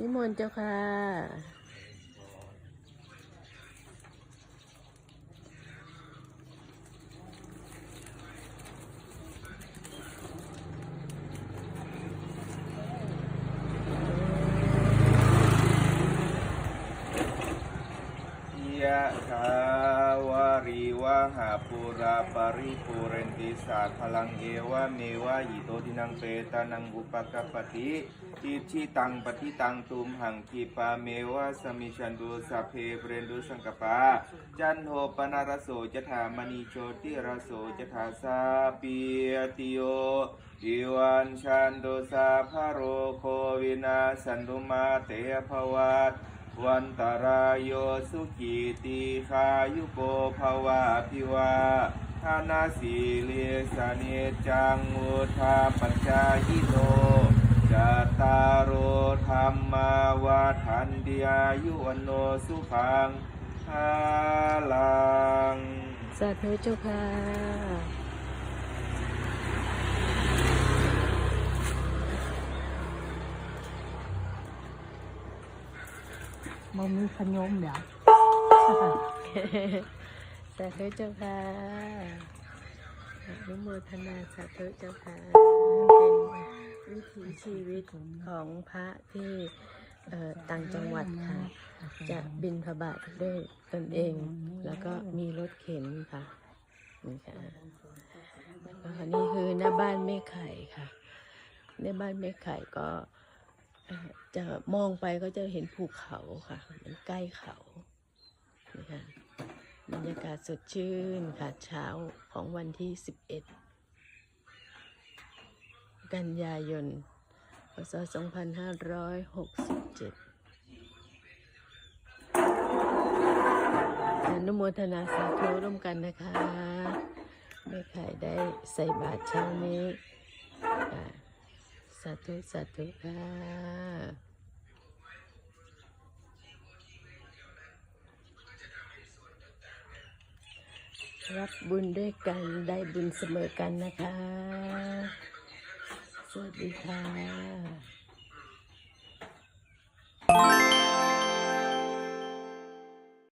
นิมนต์เจ้าค่ะยะถาวา ริวะหาปุราปริปุเรนติสาพลังเอวะเมวะอิโตทินังเปตานังอุปกปปติอิชิตังปฏิตังตุมหังคีปาเมวะสมิชันตุสัพเพเรนตุสังกปา จันโทปนารโสจถามณีโชติรโสจถาสาปียติโยอิวันชันตุสาภโรโควินาสันตุมาเตภวัต วันตารายโยสุขีตีคายุโกภวะพิวาทานาสีเลสเนจังมุทาปัญจายิโนจัตตารโอธรรมาวาทันติอายุวันโนสุขังฮาลัง สาธุเจ้าค่ะ บ่มีขยมเดี๋ยวสาธุเจ้าค่ะอนุโมทนาสาธุเจ้าค่ะเป็นวิถีชีวิตของพระที่ต่างจังหวัดค่ะ จะบินพบาทด้วยตนเอง แล้วก็มีรถเข็นค่ะนี่ค่ะแล้วก็นี่คือหน้าบ้านแม่ไข่ค่ะในบ้านแม่ไข่ก็ จะมองไปก็จะเห็นภูเขาค่ะ มันใกล้เขานี่ค่ะบรรยากาศสดชื่นค่ะเช้าของวันที่ 11 กันยายนพศ2567อนุโมทนาสาธุร่วมกันนะคะแม่ไข่ได้ใส่บาตรเช้านี้อ่าสาธุสาธุค่ะรับบุญด้วยกันได้บุญเสมอกันนะคะ สวัสดีค่ะ